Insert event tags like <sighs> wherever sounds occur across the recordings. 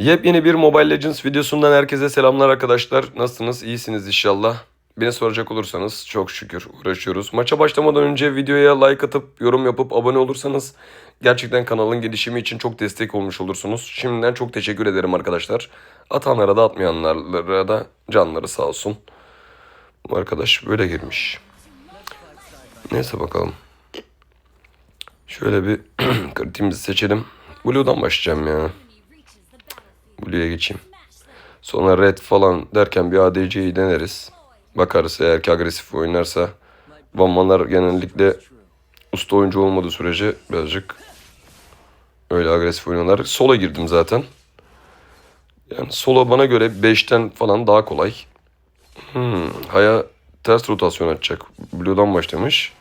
Yepyeni bir Mobile Legends videosundan herkese selamlar arkadaşlar. Nasılsınız? İyisiniz inşallah. Beni soracak olursanız çok şükür uğraşıyoruz. Maça başlamadan önce videoya like atıp yorum yapıp abone olursanız gerçekten kanalın gelişimi için çok destek olmuş olursunuz. Şimdiden çok teşekkür ederim arkadaşlar. Atanlara da atmayanlara da canları sağ olsun. Bu arkadaş böyle girmiş. Neyse bakalım. Şöyle bir <clears throat> kritiğimizi seçelim. Blue'dan başlayacağım ya. Blue'ya geçeyim. Sonra red falan derken bir ADC'yi deneriz. Bakarız eğer ki agresif oynarsa. Vanmanlar genellikle usta oyuncu olmadığı sürece birazcık öyle agresif oynuyorlar. Sola girdim zaten. Yani solo bana göre 5'ten falan daha kolay. Hmm, Haya ters rotasyon açacak. Blue'dan başlamış.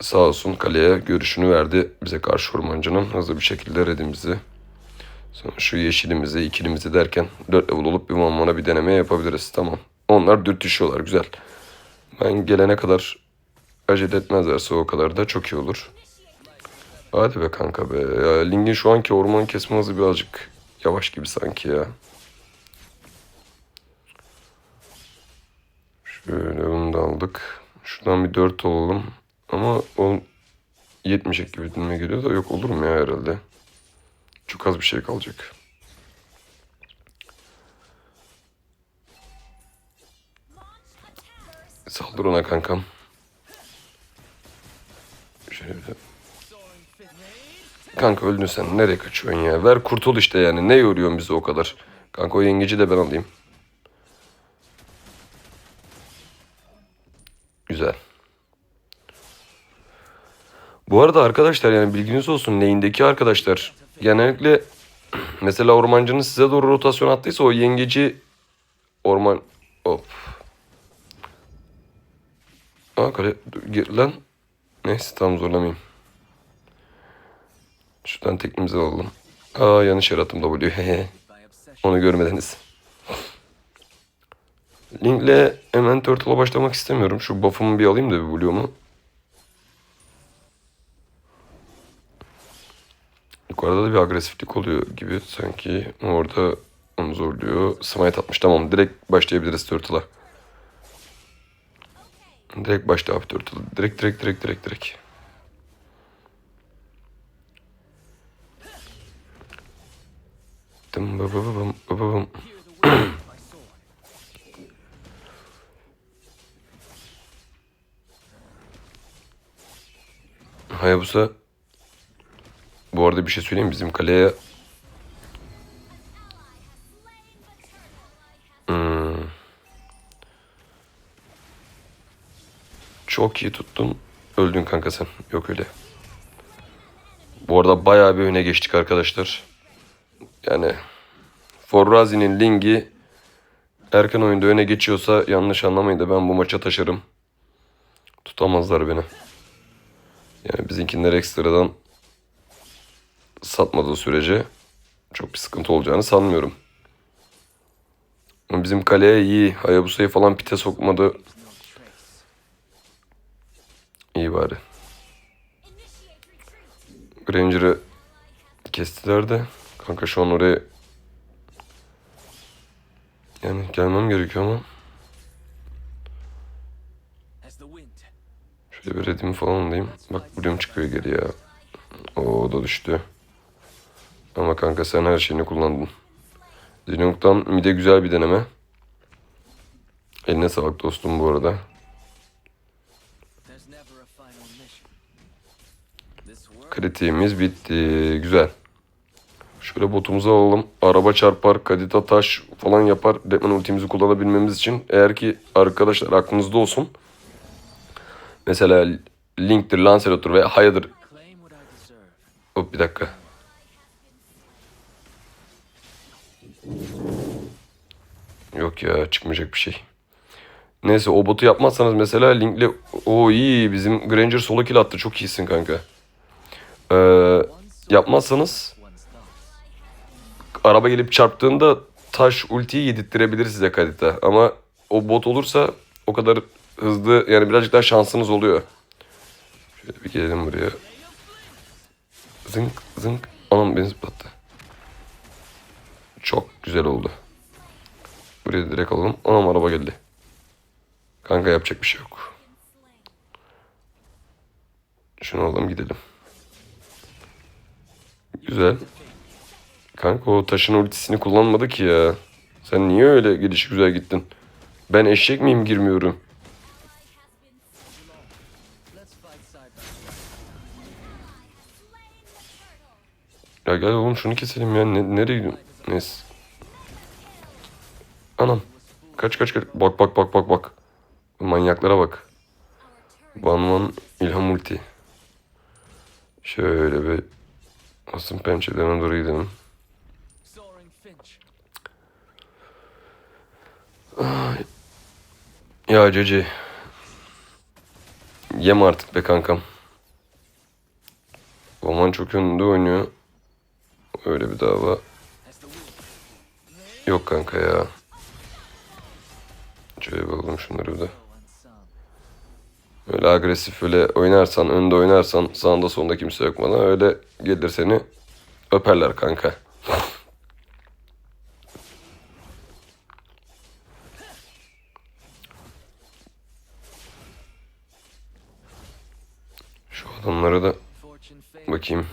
Sağ olsun kaleye görüşünü verdi bize karşı ormancının. Hızlı bir şekilde redimizi. Sonra şu yeşilimizi, ikilimizi derken 4 level olup bir mamana bir deneme yapabiliriz. Tamam. Onlar dürtüşüyorlar. Güzel. Ben gelene kadar acele etmezlerse o kadar da çok iyi olur. Hadi be kanka be. Ya Ling'in şu anki orman kesme hızı birazcık yavaş gibi sanki ya. Şöyle bunu da aldık. Şuradan bir 4 olalım. Ama o yetmeyecek gibi dinime geliyor da yok olur mu ya herhalde. Çok az bir şey kalacak. Saldır ona kankam. Şöyle. Kanka öldün sen. Nereye kaçıyorsun ya? Ver kurtul işte yani. Ne yoruyorsun bizi o kadar? Kanka o yengeci de ben alayım. Güzel. Bu arada arkadaşlar yani bilginiz olsun neyindeki arkadaşlar genellikle <clears throat> mesela ormancının size doğru rotasyon attıysa o yengeci orman hop. Aa kale gir lan. Neyse tam zorlamayayım. Şuradan teknimizi alalım. Aa yanlış yarattım W. Onu görmediniz. Link'le hemen Turtle'a başlamak istemiyorum. Şu buff'ımı bir alayım da bir Blue'umu. Yukarıda da bir agresiflik oluyor gibi sanki. Orada onu zorluyor. Smite atmış. Tamam direkt başlayabiliriz Turtle'a. Direkt başla abi Turtle. Direkt direkt direkt direkt direkt. Dım bı bı bı bı bı bım. Hayabusa bu arada bir şey söyleyeyim bizim kaleye Hmm. Çok iyi tuttun. Öldün kanka sen. Yok öyle. Bu arada bayağı bir öne geçtik arkadaşlar. Yani Forrazi'nin Ling'i erken oyunda öne geçiyorsa yanlış anlamayın da ben bu maça taşırım. Tutamazlar beni. Yani bizimkiler ekstradan satmadığı sürece çok bir sıkıntı olacağını sanmıyorum. Bizim kaleye iyi. Hayabusa'yı falan pite sokmadı. İyi bari. Granger'ı kestiler de. Kanka şu an oraya yani gelmem gerekiyor ama şöyle bir redimi falan alayım. Bak Bloom çıkıyor geri ya. O da düştü. Ama kanka sen her şeyini kullandın. Zinok'tan mide güzel bir deneme. Eline sağlık dostum bu arada. Kritiğimiz bitti. Güzel. Şöyle botumuzu alalım. Araba çarpar, kadita taş falan yapar. Deadman ultimizi kullanabilmemiz için. Eğer ki arkadaşlar aklınızda olsun. Mesela Link'tir, Lancelot'tur veya Haya'dır. Hop bir dakika. Yok ya çıkmayacak bir şey. Neyse o botu yapmazsanız mesela linkle o iyi bizim Granger solo kill attı çok iyisin kanka. Ee, yapmazsanız araba gelip çarptığında taş ultiyi yedirttirebilir size kalite. Ama o bot olursa o kadar hızlı yani birazcık daha şansınız oluyor. Şöyle bir gelelim buraya. Zınk zınk. Anam beni zıplattı. Çok güzel oldu. Buraya direkt alalım. Anam araba geldi. Kanka yapacak bir şey yok. Şunu alalım gidelim. Güzel. Kanka o taşın ultisini kullanmadı ki ya. Sen niye öyle gidiş güzel gittin? Ben eşek miyim girmiyorum? Ya gel oğlum şunu keselim ya. Ne, nereye gidiyorsun? Neyse. Anam. Kaç kaç kaç. Bak bak bak bak bak. Manyaklara bak. Van İlham Ulti. Şöyle bir asın pençelerine doğru gidelim. Ya Cece. Yem artık be kankam. Oman çok önünde oynuyor. Öyle bir dava. Yok kanka ya. Şöyle bakalım şunları bir de. Öyle agresif öyle oynarsan, önde oynarsan sağında solunda kimse yok bana. Öyle gelir seni öperler kanka. Şu adamları da Bakayım.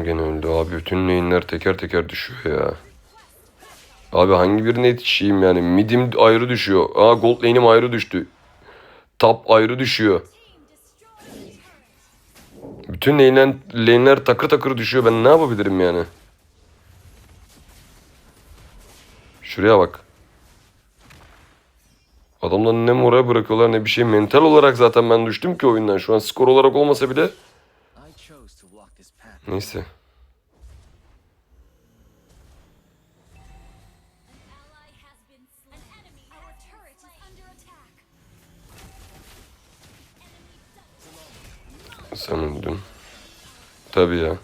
O gene öldü abi. Bütün lane'ler teker teker düşüyor ya. Abi hangi birine yetişeyim yani? Midim ayrı düşüyor. Aa gold lane'im ayrı düştü. Top ayrı düşüyor. Bütün lane'ler, lane'ler takır takır düşüyor. Ben ne yapabilirim yani? Şuraya bak. Adamlar ne moraya bırakıyorlar ne bir şey. Mental olarak zaten ben düştüm ki oyundan. Şu an skor olarak olmasa bile. Enemy Sen öldün. Tabii ya.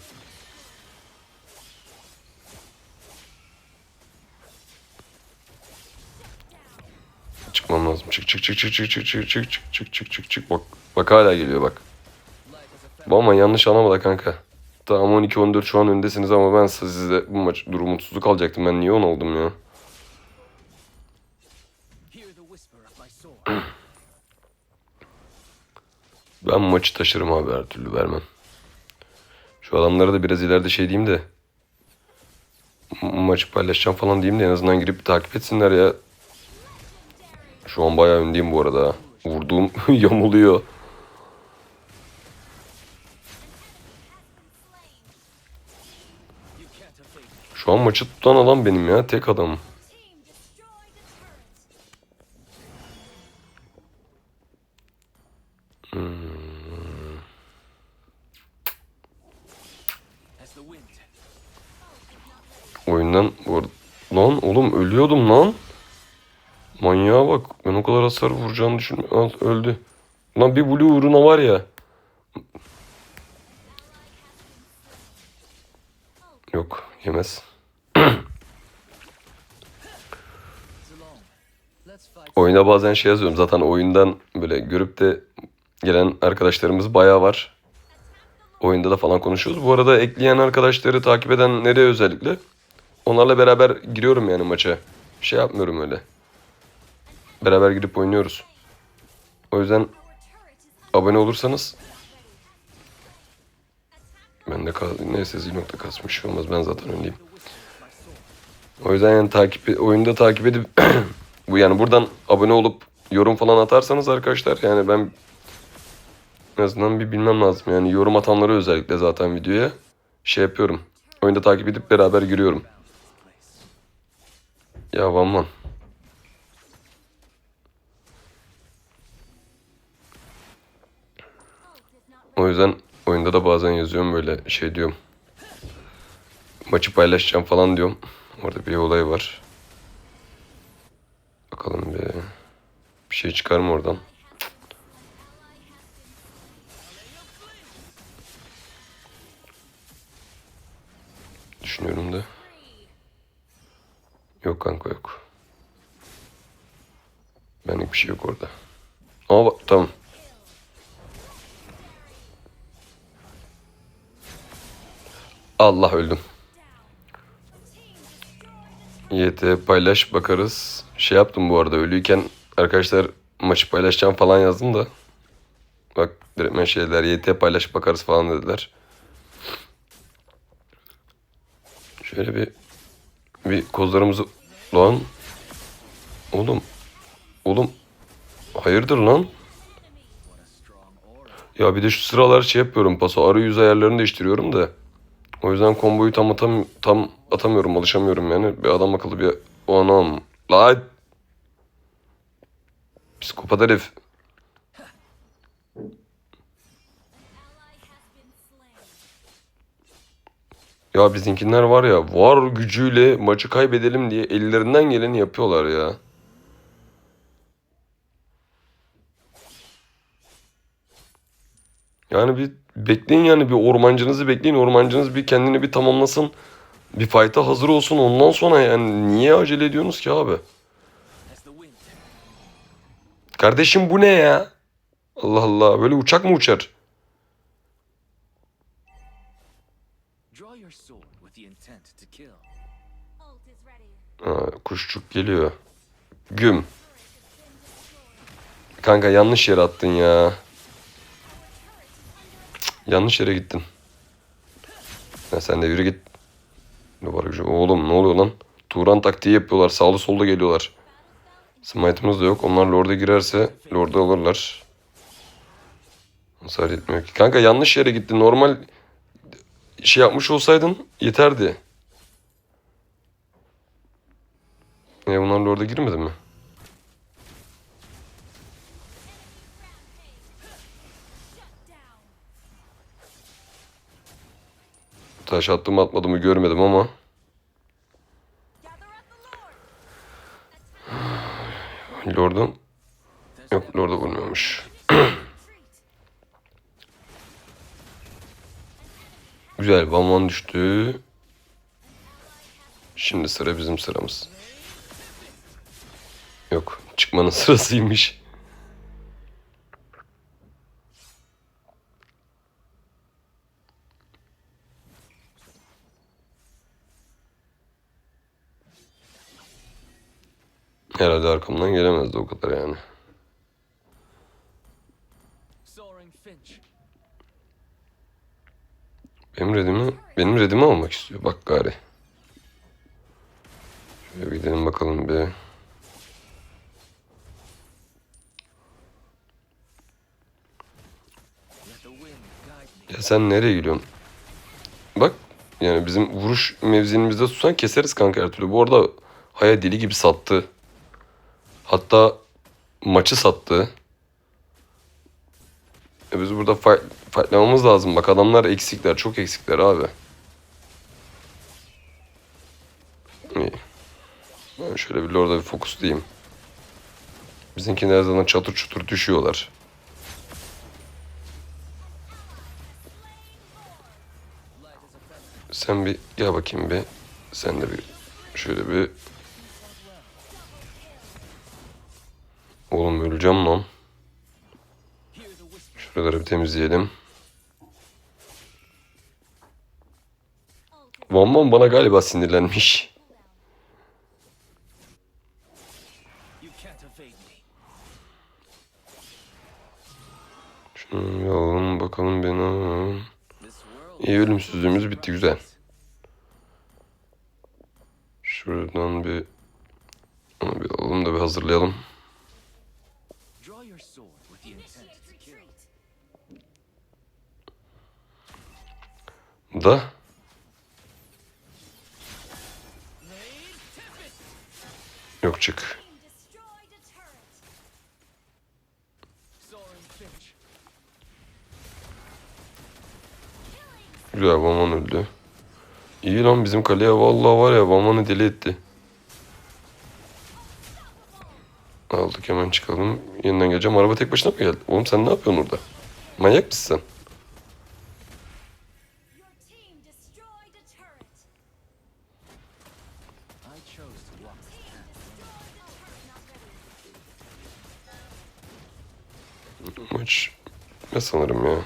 Çıkmam lazım. Çık çık çık çık çık çık çık çık çık çık çık çık bak. Bak hala geliyor bak. Bu ama yanlış anlama da kanka. Tamam 12-14 şu an öndesiniz ama ben size bu maç durumutsuzluk alacaktım. Ben niye 10 oldum ya? <clears throat> Ben maçı taşırım abi her türlü vermem. Şu adamlara da biraz ileride şey diyeyim de. ma- Maçı paylaşacağım falan diyeyim de en azından girip takip etsinler ya. Şu an bayağı öndeyim bu arada. Vurduğum <laughs> yamuluyor. Me. Şu an maçı tutan adam benim ya. Tek adamım. wind. Oyundan Lan oğlum ölüyordum lan. Manyağa bak. Ben o kadar hasar vuracağını düşünmüyorum. Öldü. Lan bir blue uğruna var ya. Yok yemez. <clears throat> Oyuna bazen şey yazıyorum. Zaten oyundan böyle görüp de gelen arkadaşlarımız bayağı var. Oyunda da falan konuşuyoruz. Bu arada ekleyen arkadaşları takip edenleri özellikle onlarla beraber giriyorum yani maça. Şey yapmıyorum öyle. Beraber girip oynuyoruz. O yüzden abone olursanız ben de neyse zil nokta kasmış şey olmaz ben zaten öndeyim. O yüzden yani takip oyunda takip edip <clears throat> bu yani buradan abone olup yorum falan atarsanız arkadaşlar yani ben en azından bir bilmem lazım yani yorum atanları özellikle zaten videoya şey yapıyorum. Oyunda takip edip beraber giriyorum. Ya Vanman. O yüzden oyunda da bazen yazıyorum böyle şey diyorum. Maçı paylaşacağım falan diyorum. Orada bir olay var. Bakalım bir bir şey çıkar mı oradan? Düşünüyorum da. Yok kanka yok. Benlik bir şey yok orada. Ama bak tamam. Allah öldüm. YT paylaş bakarız. Şey yaptım bu arada ölüyken arkadaşlar maçı paylaşacağım falan yazdım da. Bak direktmen şeyler YT paylaş bakarız falan dediler. Şöyle bir bir kozlarımızı lan oğlum oğlum hayırdır lan? Ya bir de şu sıralar şey yapıyorum paso arayüz ayarlarını değiştiriyorum da. O yüzden komboyu tam atam tam atamıyorum, alışamıyorum yani. Bir adam akıllı bir o anam. Lan. Psikopat herif. Ya bizimkiler var ya var gücüyle maçı kaybedelim diye ellerinden geleni yapıyorlar ya. Yani bir bekleyin yani bir ormancınızı bekleyin. Ormancınız bir kendini bir tamamlasın. Bir fight'a hazır olsun ondan sonra yani niye acele ediyorsunuz ki abi? Kardeşim bu ne ya? Allah Allah böyle uçak mı uçar? Ha, kuşçuk geliyor. Güm. Kanka yanlış yere attın ya. Yanlış yere gittin. Ya sen de yürü git. Ne var gücü? Oğlum ne oluyor lan? Turan taktiği yapıyorlar. Sağlı solda geliyorlar. Smite'ımız da yok. Onlar Lord'a girerse Lord'u alırlar. Hasar etmiyor ki. Kanka yanlış yere gittin. Normal şey yapmış olsaydın yeterdi. E bunlar Lord'a girmedi mi? Taş attım mı atmadım mı görmedim ama. Gather <sighs> at the Lord. Lord'un yok Lord'a vurmuyormuş. <clears throat> Güzel Balman düştü. Şimdi sıra bizim sıramız. Yok çıkmanın <laughs> sırasıymış. Herhalde arkamdan gelemezdi o kadar yani. Benim redimi, benim redimi almak istiyor. Bak gari. Şöyle bir gidelim bakalım bir. Ya sen nereye gidiyorsun? Bak yani bizim vuruş mevzimizde tutsan keseriz kanka her türlü. Bu arada Haya deli gibi sattı. Hatta maçı sattı. E biz burada fight, fightlamamız lazım. Bak adamlar eksikler. Çok eksikler abi. İyi. Ben şöyle bir orada bir fokuslayayım. Bizimkiler zaten çatır çutur düşüyorlar. Sen bir gel bakayım bir. Sen de bir şöyle bir. Şuraları bir temizleyelim. Van Van bana galiba sinirlenmiş. Şunu alalım bakalım beni. İyi ölümsüzlüğümüz bitti güzel. Şuradan bir onu bir alalım da bir hazırlayalım. Retreat. Da yok çık. Güzel Vaman öldü. İyi lan bizim kaleye vallahi var ya Vaman'ı deli etti. Aldık hemen çıkalım. Yeniden geleceğim. Araba tek başına mı geldi? Oğlum sen ne yapıyorsun orada? Manyak mısın sen? Maç ne sanırım ya.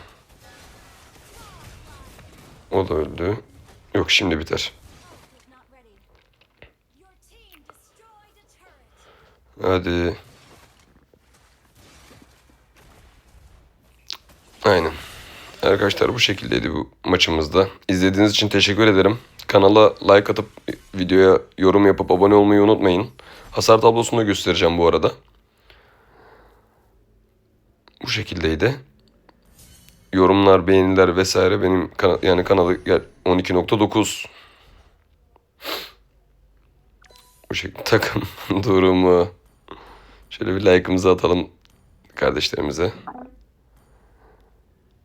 O da öldü. Yok şimdi biter. Hadi. Aynen. Arkadaşlar bu şekildeydi bu maçımızda. İzlediğiniz için teşekkür ederim. Kanala like atıp videoya yorum yapıp abone olmayı unutmayın. Hasar tablosunu göstereceğim bu arada. Bu şekildeydi. Yorumlar, beğeniler vesaire benim kana- yani kanalı gel- 12.9 bu şekilde <laughs> takım durumu şöyle bir like'ımızı atalım kardeşlerimize.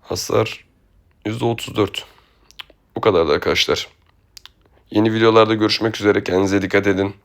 Hasar %34. Bu kadar da arkadaşlar. Yeni videolarda görüşmek üzere. Kendinize dikkat edin.